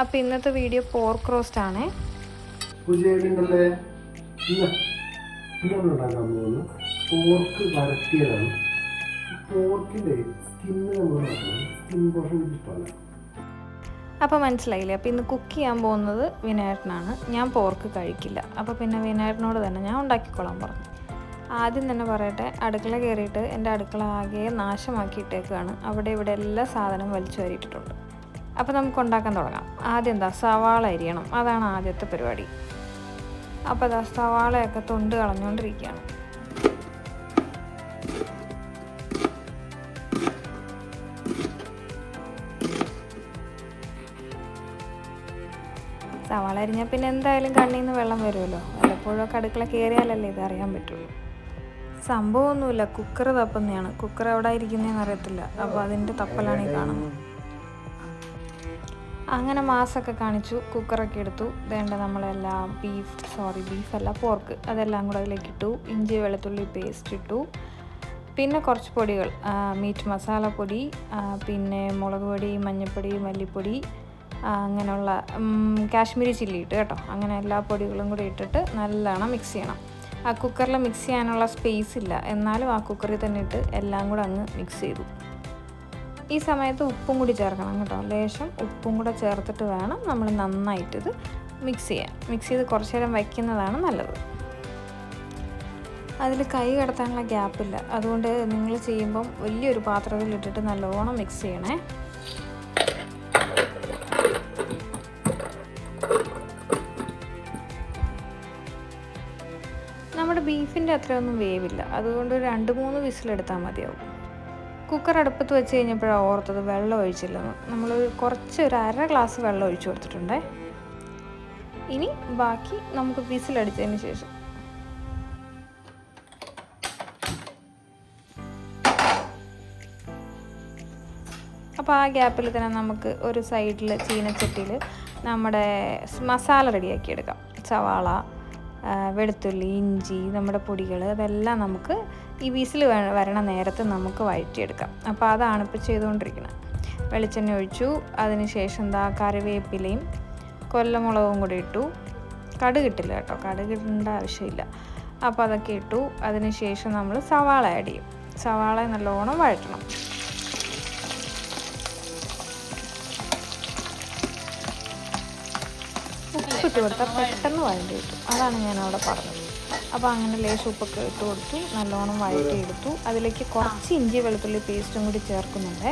അപ്പോൾ ഇന്നത്തെ video pork roast ആണ്. ഉണ്ടാക്കാൻ പോർക്ക് വരട്ടിയതാണ്. പോർക്കിന്റെ സ്കിന്ന് നമ്മൾ സ്കിൻ പോർഷൻ എനിക്ക് ഇഷ്ടമല്ല അപ്പോൾ മനസ്സിലായില്ലേ? അപ്പോൾ ഇന്ന് കുക്ക് ചെയ്യാൻ പോകുന്നത് വിനായകനാണ് ഞാൻ പോർക്ക് കഴിക്കില്ല. അപ്പോൾ പിന്നെ വിനായകനോട് തന്നെ ഞാൻ ഉണ്ടാക്കിക്കോളാൻ പറഞ്ഞു. ആദ്യം തന്നെ പറയട്ടെ അടുക്കള കയറിയിട്ട് എന്റെ അടുക്കള ആകെ നാശമാക്കിയിട്ടേക്കാണ്. അവിടെ ഇവിടെ എല്ലാ സാധനവും വലിച്ചു വരിയിട്ടിട്ടുണ്ട്. അപ്പോൾ നമുക്ക് ഉണ്ടാക്കാൻ തുടങ്ങാം. ആദ്യം എന്താ സവാള അരിയണം. അതാണ് ആദ്യത്തെ പരിപാടി. അപ്പോൾ അതാ സവാളയൊക്കെ തൊണ്ട് കളഞ്ഞുകൊണ്ടിരിക്കുകയാണ്. സവാള അരിഞ്ഞാൽ പിന്നെ എന്തായാലും കണ്ണിൽ നിന്ന് വെള്ളം വരുമല്ലോ. വല്ലപ്പോഴൊക്കെ അടുക്കള കയറിയാലല്ലേ ഇത് അറിയാൻ പറ്റുള്ളൂ. സംഭവമൊന്നുമില്ല. കുക്കർ തപ്പുന്നതാണ്. കുക്കർ എവിടെ ഇരിക്കുന്നതെന്ന് അറിയത്തില്ല. അപ്പോൾ അതിന്റെ തപ്പലാണ് ഈ കാണുന്നത്. അങ്ങനെ മാസമൊക്കെ കാണിച്ചു കുക്കറൊക്കെ എടുത്തു. വേണ്ട നമ്മളെല്ലാം ബീഫ് സോറി ബീഫല്ല പോർക്ക് അതെല്ലാം കൂടെ അതിലേക്ക് ഇട്ടു ഇഞ്ചി വെളുത്തുള്ളി പേസ്റ്റ് ഇട്ടു. പിന്നെ കുറച്ച് പൊടികൾ മീറ്റ് മസാല പൊടി പിന്നെ മുളക് പൊടി മഞ്ഞൾപ്പൊടി മല്ലിപ്പൊടി അങ്ങനെയുള്ള കാശ്മീരി ചില്ലി ഇട്ട് കേട്ടോ. അങ്ങനെ എല്ലാ പൊടികളും കൂടി ഇട്ടിട്ട് നല്ലോണം മിക്സ് ചെയ്യണം. ആ കുക്കറിൽ മിക്സ് ചെയ്യാനുള്ള സ്പേസ് ഇല്ല. എന്നാലും ആ കുക്കറിൽ തന്നെ ഇട്ട് എല്ലാം കൂടെ അങ്ങ് മിക്സ് ചെയ്തു. ഈ സമയത്ത് ഉപ്പും കൂടി ചേർക്കണം കേട്ടോ. ലേശം ഉപ്പും കൂടെ ചേർത്തിട്ട് വേണം നമ്മൾ നന്നായിട്ടിത് മിക്സ് ചെയ്യാൻ. മിക്സ് ചെയ്ത് കുറച്ച് നേരം വയ്ക്കുന്നതാണ് നല്ലത്. അതിൽ കൈ കടത്താനുള്ള ഗ്യാപ്പില്ല അതുകൊണ്ട് നിങ്ങൾ ചെയ്യുമ്പം വലിയൊരു പാത്രത്തിൽ ഇട്ടിട്ട് നല്ലോണം മിക്സ് ചെയ്യണേ. നമ്മുടെ ബീഫിന്റെ അത്രയൊന്നും വേവില്ല. അതുകൊണ്ട് രണ്ട് മൂന്ന് വിസിലെടുത്താൽ മതിയാവും. കുക്കർ അടുപ്പത്ത് വെച്ച് കഴിഞ്ഞപ്പോഴാണ് ഓർത്തത് വെള്ളം ഒഴിച്ചില്ലെന്ന്. നമ്മൾ കുറച്ച് ഒരു അര ഗ്ലാസ് വെള്ളം ഒഴിച്ചു കൊടുത്തിട്ടുണ്ട്. ഇനി ബാക്കി നമുക്ക് വിസിലടിച്ചതിന് ശേഷം. അപ്പോൾ ആ ഗ്യാപ്പിൽ തന്നെ നമുക്ക് ഒരു സൈഡിൽ ചീനച്ചട്ടിയിൽ നമ്മുടെ മസാല റെഡിയാക്കി എടുക്കാം. സവാള വെളുത്തുള്ളി ഇഞ്ചി നമ്മുടെ പൊടികൾ അതെല്ലാം നമുക്ക് ഈ വിസിൽ വരണ നേരത്ത് നമുക്ക് വഴറ്റിയെടുക്കാം. അപ്പോൾ അതാണ് ഇപ്പോൾ ചെയ്തുകൊണ്ടിരിക്കുന്നത്. വെളിച്ചെണ്ണ ഒഴിച്ചു. അതിന് ശേഷം എന്താ കറിവേപ്പിലയും കൊല്ലമുളകും കൂടി ഇട്ടു. കടുക് ഇട്ടില്ല കേട്ടോ. കടുക് ഇടേണ്ട ആവശ്യമില്ല. അപ്പോൾ അതൊക്കെ ഇട്ടു. അതിന് ശേഷം നമ്മൾ സവാള ആഡ് ചെയ്യും. സവാള നല്ലോണം വഴറ്റണം. ഉപ്പിട്ട് കൊടുത്താൽ പെട്ടെന്ന് വഴണ്ടി കിട്ടും. അതാണ് ഞാൻ അവിടെ പറഞ്ഞത്. അപ്പോൾ അങ്ങനെ ലേശം ഉപ്പൊക്കെ ഇട്ട് കൊടുത്തു നല്ലോണം വഴറ്റിയെടുത്തു അതിലേക്ക് കുറച്ച് ഇഞ്ചി വെളുത്തുള്ളി പേസ്റ്റും കൂടി ചേർക്കുന്നുണ്ട്.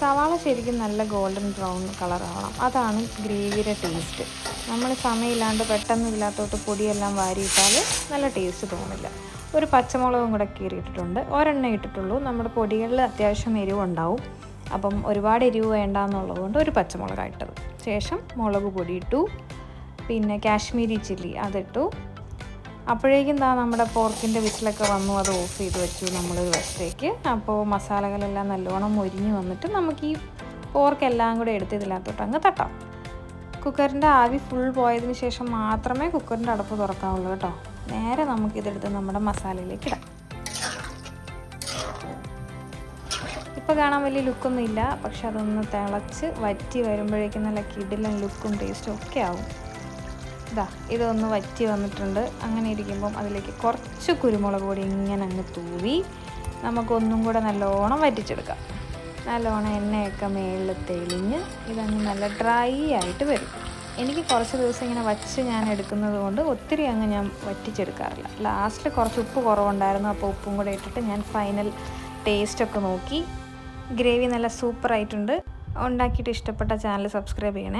സവാള ശരിക്കും നല്ല ഗോൾഡൻ ബ്രൗൺ കളറാവണം അതാണ് ഗ്രേവിയുടെ ടേസ്റ്റ് നമ്മൾ സമയമില്ലാണ്ട് പെട്ടെന്ന് ഇതിനകത്തോട്ട് പൊടിയെല്ലാം വാരിയിട്ടാൽ നല്ല ടേസ്റ്റ് തോന്നില്ല. ഒരു പച്ചമുളകും കൂടെ കീറിയിട്ടിട്ടുണ്ട്. ഒരെണ്ണ ഇട്ടിട്ടുള്ളൂ. നമ്മുടെ പൊടികളിൽ അത്യാവശ്യം എരിവുണ്ടാവും. അപ്പം ഒരുപാട് എരിവ് വേണ്ട എന്നുള്ളത് കൊണ്ട് ഒരു പച്ചമുളക് ഇട്ടത് ശേഷം മുളക് പൊടി ഇട്ടു പിന്നെ കാശ്മീരി ചില്ലി അതിട്ടു. അപ്പോഴേക്കും താ നമ്മുടെ പോർക്കിന്റെ വിസിലൊക്കെ വന്നു അത് ഓഫ് ചെയ്ത് വെച്ചു നമ്മൾ വശത്തേക്ക്. അപ്പോൾ മസാലകളെല്ലാം നല്ലോണം മൊരിഞ്ഞ് വന്നിട്ട് നമുക്ക് ഈ പോർക്ക് എല്ലാം കൂടെ എടുത്ത് ഇതിനകത്തോട്ട് അങ്ങ് തട്ടാം. കുക്കറിന്റെ ആവി ഫുൾ പോയതിന് ശേഷം മാത്രമേ കുക്കറിന്റെ അടപ്പ് തുറക്കാവുള്ളൂ കേട്ടോ. നേരെ നമുക്കിതെടുത്ത് നമ്മുടെ മസാലയിലേക്ക് ഇടാം. ഇപ്പോൾ കാണാൻ വലിയ ലുക്കൊന്നും ഇല്ല പക്ഷെ അതൊന്ന് തിളച്ച് വറ്റി വരുമ്പോഴേക്കും നല്ല കിടിലൻ ലുക്കും ടേസ്റ്റും ഒക്കെ ആവും. ഇതാ ഇതൊന്ന് വറ്റി വന്നിട്ടുണ്ട്. അങ്ങനെ ഇരിക്കുമ്പം അതിലേക്ക് കുറച്ച് കുരുമുളക് പൊടി ഇങ്ങനെ അങ്ങ് തൂവി നമുക്കൊന്നും കൂടെ നല്ലോണം വറ്റിച്ചെടുക്കാം. നല്ലോണം എണ്ണയൊക്കെ മേളിൽ തെളിഞ്ഞ് ഇതങ്ങ് നല്ല ഡ്രൈ ആയിട്ട് വരും. എനിക്ക് കുറച്ച് ദിവസം ഇങ്ങനെ വച്ച് ഞാൻ എടുക്കുന്നത് കൊണ്ട് ഒത്തിരി അങ്ങ് ഞാൻ വറ്റിച്ചെടുക്കാറില്ല. ലാസ്റ്റിൽ കുറച്ച് ഉപ്പ് കുറവുണ്ടായിരുന്നു. അപ്പോൾ ഉപ്പും കൂടെ ഇട്ടിട്ട് ഞാൻ ഫൈനൽ ടേസ്റ്റൊക്കെ നോക്കി ഗ്രേവി നല്ല സൂപ്പറായിട്ടുണ്ട്. ഉണ്ടാക്കിയിട്ട് ഇഷ്ടപ്പെട്ട ചാനൽ സബ്സ്ക്രൈബ് ചെയ്യണേ.